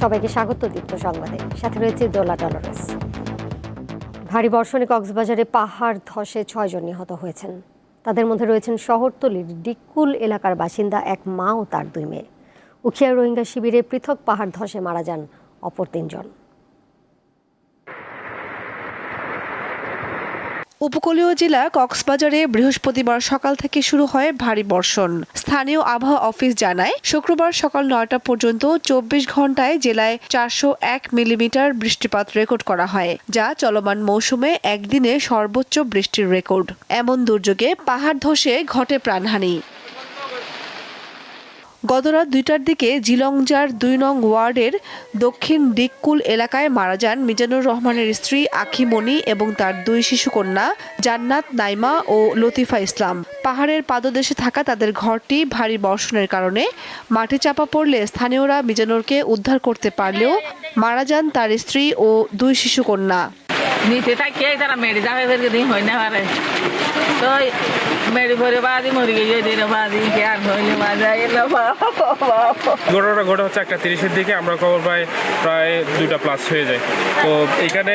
সবাইকে স্বাগত দীপ্ত সংবাদে। সাথে রয়েছে দোলা ডলারেস ভারী বর্ষণে কক্সবাজারে পাহাড় ধসে ছয়জন নিহত হয়েছেন। তাদের মধ্যে রয়েছেন শহরতলির ডিকুল এলাকার বাসিন্দা এক মা ও তার দুই মেয়ে। উখিয়া রোহিঙ্গা শিবিরে পৃথক পাহাড় ধসে মারা যান অপর তিনজন। উপকূলীয় জেলা কক্সবাজারে বৃহস্পতিবার সকাল থেকে শুরু হয় ভারী বর্ষণ। স্থানীয় আবহাওয়া অফিস জানায়, শুক্রবার সকাল নয়টা পর্যন্ত চব্বিশ ঘন্টায় জেলায় চারশো এক মিলিমিটার বৃষ্টিপাত রেকর্ড করা হয়, যা চলমান মৌসুমে একদিনে সর্বোচ্চ বৃষ্টির রেকর্ড। এমন দুর্যোগে পাহাড় ধসে ঘটে প্রাণহানি। গতরাত দুইটার দিকে জিলংজার দুই নং ওয়ার্ডের দক্ষিণ ডিককুল এলাকায় মারা যান মিজানুর রহমানের স্ত্রী আখিমণি এবং তার দুই শিশুকন্যা জান্নাত, নাইমা ও লতিফা ইসলাম। পাহাড়ের পাদদেশে থাকা তাদের ঘরটি ভারী বর্ষণের কারণে মাটি চাপা পড়লে স্থানীয়রা মিজানুরকে উদ্ধার করতে পারলেও মারা যান তার স্ত্রী ও দুই শিশুকন্যা। মেরি ভরে বাদি মরি গিয়ে দিন বাদি কে আর হইলে মাজা এলো ঘটনাটা ঘটে হচ্ছে একটা তিরিশের দিকে আমরা খবর পাই প্রায় দুইটা প্লাস হয়ে যায়। তো এখানে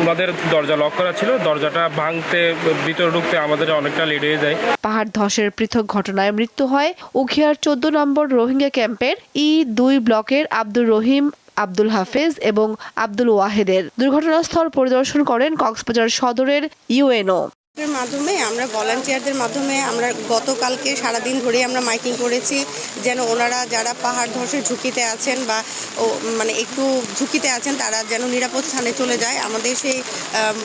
ওনাদের দরজা লক করা ছিল দরজাটা ভাঙতে ভিতরে ঢুকতে আমাদের অনেকটা লেট হয়ে যায়। পাহাড় ধসের পৃথক ঘটনায় মৃত্যু হয় উখিয়ার চোদ্দ নম্বর রোহিঙ্গা ক্যাম্পের ই দুই ব্লকের আব্দুর রহিম আব্দুল হাফেজ এবং আব্দুল ওয়াহেদের। দুর্ঘটনাস্থল পরিদর্শন করেন কক্সবাজার সদরের ইউএনও। মাধ্যমে, আমরা ভলান্টিয়ারদের মাধ্যমে, আমরা গতকালকে সারাদিন ধরে আমরা মাইকিং করেছি যেন ওনারা যারা পাহাড় ধসের ঝুঁকিতে আছেন বা, ও মানে একটু ঝুঁকিতে আছেন, তারা যেন নিরাপদ স্থানে চলে যায়। আমাদের সেই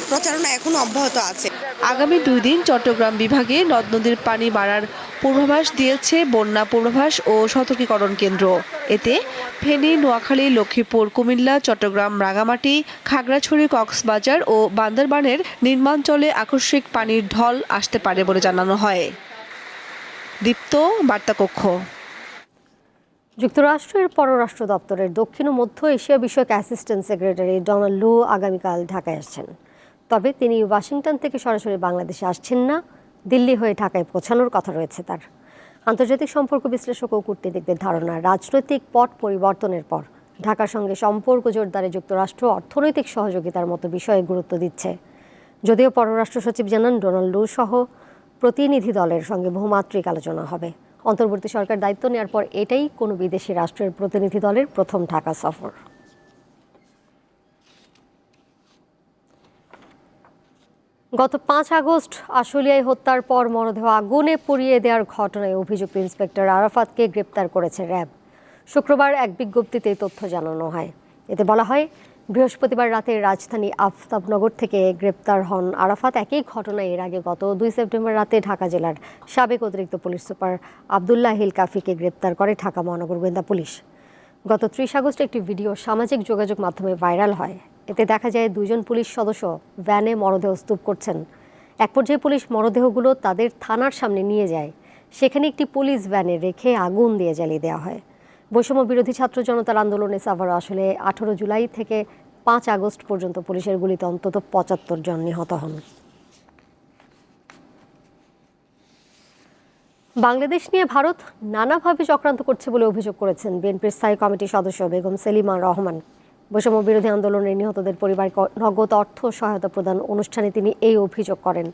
প্রচারণা এখনও অব্যাহত আছে। আগামী দুই দিন চট্টগ্রাম বিভাগে নদ নদীর পানি বাড়ার পূর্বাভাস দিয়েছে বন্যা পূর্বাভাস ও সতর্কীকরণ কেন্দ্র। এতে ফেনী, নোয়াখালী, লক্ষ্মীপুর, কুমিল্লা, চট্টগ্রাম রাঙামাটি খাগড়াছড়ি, কক্সবাজার ও বান্দরবানের নির্মাঞ্চলে আকস্মিক পানির ঢল আসতে পারে বলে জানানো হয়। দীপ্ত, বার্তাকক্ষ। যুক্তরাষ্ট্রের পররাষ্ট্র দপ্তরের দক্ষিণ ও মধ্য এশিয়া বিষয়ক অ্যাসিস্ট্যান্ট সেক্রেটারি ডোনাল্ড লু আগামীকাল ঢাকায় আসছেন। তবে তিনি ওয়াশিংটন থেকে সরাসরি বাংলাদেশে আসছেন না, দিল্লি হয়ে ঢাকায় পৌঁছানোর কথা রয়েছে তার। আন্তর্জাতিক সম্পর্ক বিশ্লেষক ও কূটনীতিকদের ধারণা, রাজনৈতিক পট পরিবর্তনের পর ঢাকার সঙ্গে সম্পর্ক জোরদারে যুক্তরাষ্ট্র অর্থনৈতিক সহযোগিতার মতো বিষয়ে গুরুত্ব দিচ্ছে। যদিও পররাষ্ট্র সচিব জানান, ডোনাল্ড সহ প্রতিনিধি দলের সঙ্গে বহুমাত্রিক আলোচনা হবে। অন্তর্বর্তী সরকার দায়িত্ব নেওয়ার পর এটাই কোনো বিদেশি রাষ্ট্রের প্রতিনিধি দলের প্রথম ঢাকা সফর। গত পাঁচ আগস্ট আশুলিয়ায় হত্যার পর মরদেহ আগুনে পুড়িয়ে দেওয়ার ঘটনায় অভিযুক্ত ইন্সপেক্টর আরাফাতকে গ্রেপ্তার করেছে র্যাব। শুক্রবার এক বিজ্ঞপ্তিতে তথ্য জানানো হয়। এতে বলা হয়, বৃহস্পতিবার রাতে রাজধানী আফতাবনগর থেকে গ্রেপ্তার হন আরাফাত। একই ঘটনায় এর আগে গত দুই সেপ্টেম্বর রাতে ঢাকা জেলার সাবেক অতিরিক্ত পুলিশ সুপার আবদুল্লাহ হিল কাফিকে গ্রেপ্তার করে ঢাকা মহানগর গোয়েন্দা পুলিশ। গত ত্রিশ আগস্ট একটি ভিডিও সামাজিক যোগাযোগ মাধ্যমে ভাইরাল হয়। এতে দেখা যায় দুজন পুলিশ সদস্য ভ্যানে মরদেহ স্তূপ করছেন। এক পর্যায়ে পুলিশ মরদেহগুলো তাদের থানার সামনে নিয়ে যায়। সেখানে একটি পুলিশ ভ্যানে রেখে আগুন দিয়ে জ্বালিয়ে দেওয়া হয়। বৈষম্য বিরোধী ছাত্র জনতার আন্দোলনে সাভার আসলে আঠারো জুলাই থেকে পাঁচ আগস্ট পর্যন্ত পুলিশের গুলিতে অন্তত পঁচাত্তর জন নিহত হন। বাংলাদেশ নিয়ে ভারত নানাভাবে চক্রান্ত করছে বলে অভিযোগ করেছেন বিএনপির স্থায়ী কমিটির সদস্য বেগম সেলিমা রহমান। বৈষম্য বিরোধী আন্দোলনের নিহতদের পরিবারকে নগদ অর্থ সহায়তা প্রদান অনুষ্ঠানে তিনি এই অভিযোগ করেন।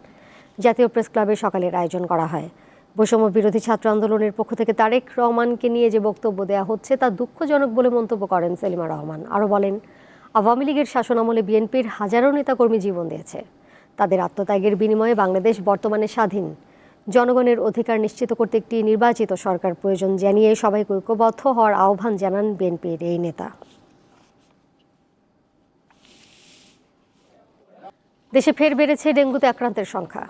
জাতীয় প্রেস ক্লাবে সকালের আয়োজন করা হয়। বৈষম্য বিরোধী ছাত্র আন্দোলনের পক্ষ থেকে তারেক রহমানকে নিয়ে যে বক্তব্য দেওয়া হচ্ছে তা দুঃখজনক বলে মন্তব্য করেন সেলিমা রহমান। আরও বলেন, আওয়ামী লীগের শাসনামলে বিএনপির হাজারো নেতাকর্মী জীবন দিয়েছে। তাদের আত্মত্যাগের বিনিময়ে বাংলাদেশ বর্তমানে স্বাধীন। জনগণের অধিকার নিশ্চিত করতে একটি নির্বাচিত সরকার প্রয়োজন জানিয়ে সবাইকে ঐক্যবদ্ধ হওয়ার আহ্বান জানান বিএনপির এই নেতা। দেশে ফের বেড়েছে ডেঙ্গুতে আক্রান্তের সংখ্যা।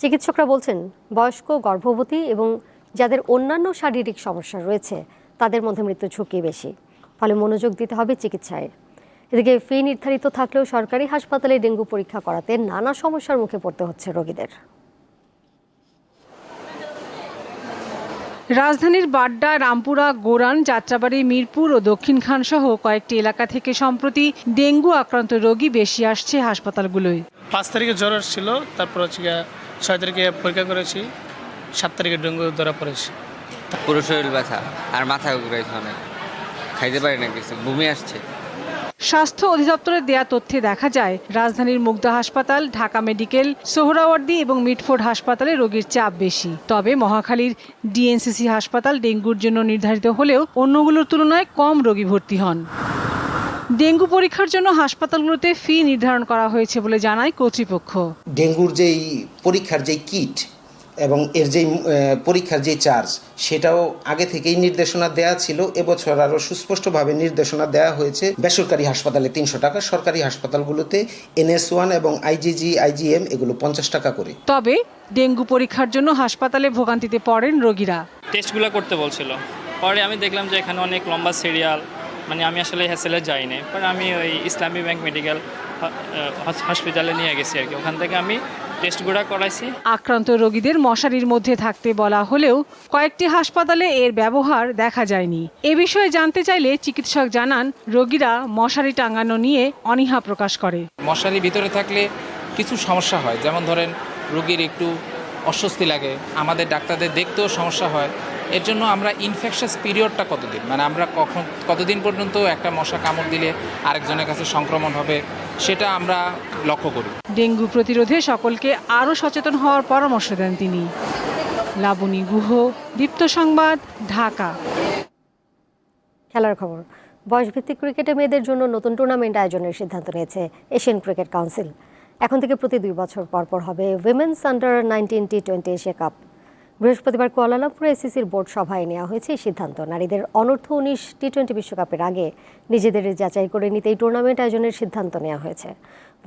চিকিৎসকরা বলছেন, বয়স্ক, গর্ভবতী এবং যাদের অন্যান্য শারীরিক সমস্যা রয়েছে, তাদের মধ্যে মৃত্যু ঝুঁকি বেশি। ফলে মনোযোগ দিতে হবে চিকিৎসায়। এদিকে ফি নির্ধারিত থাকলেও সরকারি হাসপাতালে ডেঙ্গু পরীক্ষা করাতে নানা সমস্যার মুখে পড়তে হচ্ছে রোগীদের। রাজধানীর বাড্ডা, রামপুরা, গোরান, যাত্রাবাড়ি, মিরপুর ও দক্ষিণ খান সহ কয়েকটি এলাকা থেকে সম্প্রতি ডেঙ্গু আক্রান্ত রোগী বেশি আসছে হাসপাতালগুলোয়। পাঁচ তারিখে জ্বর ছিল তারপর হচ্ছে গিয়া ছয় তারিখে পরীক্ষা করেছি সাত তারিখে ডেঙ্গু ধরা পড়েছি। পুরো শরীর ব্যথা আর মাথা ঘুরাইছে অনেক। খাইতে পারি না কিছু বমি আসছে। স্বাস্থ্য অধিদপ্তরের দেয়া তথ্যে দেখা যায় রাজধানীর মুগদা হাসপাতাল ঢাকা মেডিকেল সোহরাওয়ার্দী এবং মিটফোর্ড হাসপাতালে রোগীর চাপ বেশি। তবে মহাখালীর ডিএনসিসি হাসপাতাল ডেঙ্গুর জন্য নির্ধারিত হলেও অন্যগুলোর তুলনায় কম রোগী ভর্তি হন। ডেঙ্গু পরীক্ষার জন্য হাসপাতালগুলোতে ফি নির্ধারণ করা হয়েছে বলে জানায় কর্তৃপক্ষ। ডেঙ্গুর যেই পরীক্ষার যেই কিট এবং এর যেই পরীক্ষার যেই চার্জ সেটাও আগে থেকেই নির্দেশনা দেয়া ছিল। এবছর আরও সুস্পষ্টভাবে নির্দেশনা দেওয়া হয়েছে। বেসরকারি হাসপাতালে তিনশো টাকা সরকারি হাসপাতালগুলোতে এনএস ওয়ান এবং আইজিজি আইজিএম এগুলো পঞ্চাশ টাকা করে। তবে ডেঙ্গু পরীক্ষার জন্য হাসপাতালে ভোগান্তিতে পড়েন রোগীরা। টেস্টগুলো করতে বলছিল। পরে আমি দেখলাম যে এখানে অনেক লম্বা সিরিয়াল মানে আমি আসলে হ্যাসেলে যাইনি পরে আমি ওই ইসলামী ব্যাংক মেডিকেল হসপিটালে নিয়ে গেছি আর কি। ওখান থেকে আমি টেস্টগুলো করাইছি। আক্রান্ত রোগীদের মশারির মধ্যে থাকতে বলা হলেও কয়েকটি হাসপাতালে এর ব্যবহার দেখা যায়নি। এ বিষয়ে জানতে চাইলে চিকিৎসক জানান রোগীরা মশারি টাঙানো নিয়ে অনীহা প্রকাশ করে। মশারি ভিতরে থাকলে কিছু সমস্যা হয়। যেমন ধরেন রোগীর একটু অস্বস্তি লাগে। আমাদের ডাক্তারদের দেখতেও সমস্যা হয়। এর জন্য আমরা ইনফেকশাস পিরিয়ডটা কতদিন? মানে আমরা কখন কতদিন পর্যন্ত একটা মশা কামড় দিলে আরেকজনের কাছে সংক্রমণ হবে সেটা আমরা লক্ষ্য করি। ডেঙ্গু প্রতিরোধে সকলকে আরও সচেতন হওয়ার পরামর্শ দেন তিনি। লাবণী গুহ দীপ্ত সংবাদ ঢাকা। খেলার খবর। বয়সভিত্তিক ক্রিকেটে মেয়েদের জন্য নতুন টুর্নামেন্ট আয়োজনের সিদ্ধান্ত নিয়েছে এশিয়ান ক্রিকেট কাউন্সিল। এখন থেকে প্রতি দুই বছর পর পর হবে women's under nineteen T twenty Asia cup. বৃহস্পতিবার কুয়ালালামপুরে এসিসির বোর্ড সভায় নেওয়া হয়েছে এই সিদ্ধান্ত। নারীদের অনূর্ধ্ব উনিশ টি টোয়েন্টি বিশ্বকাপের আগে নিজেদের যাচাই করে নিতে এই টুর্নামেন্ট আয়োজনের সিদ্ধান্ত নেওয়া হয়েছে।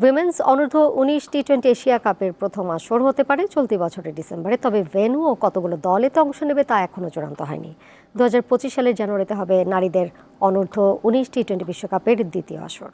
উইমেন্স অনূর্ধ্ব উনিশ টি টোয়েন্টি এশিয়া কাপের প্রথম আসর হতে পারে চলতি বছরের ডিসেম্বরে, তবে ভেন্যু ও কতগুলো দল এতে অংশ নেবে তা এখনও চূড়ান্ত হয়নি। দু সালের জানুয়ারিতে হবে নারীদের অনূর্ধ্ব উনিশ টি টোয়েন্টি বিশ্বকাপের দ্বিতীয় আসর।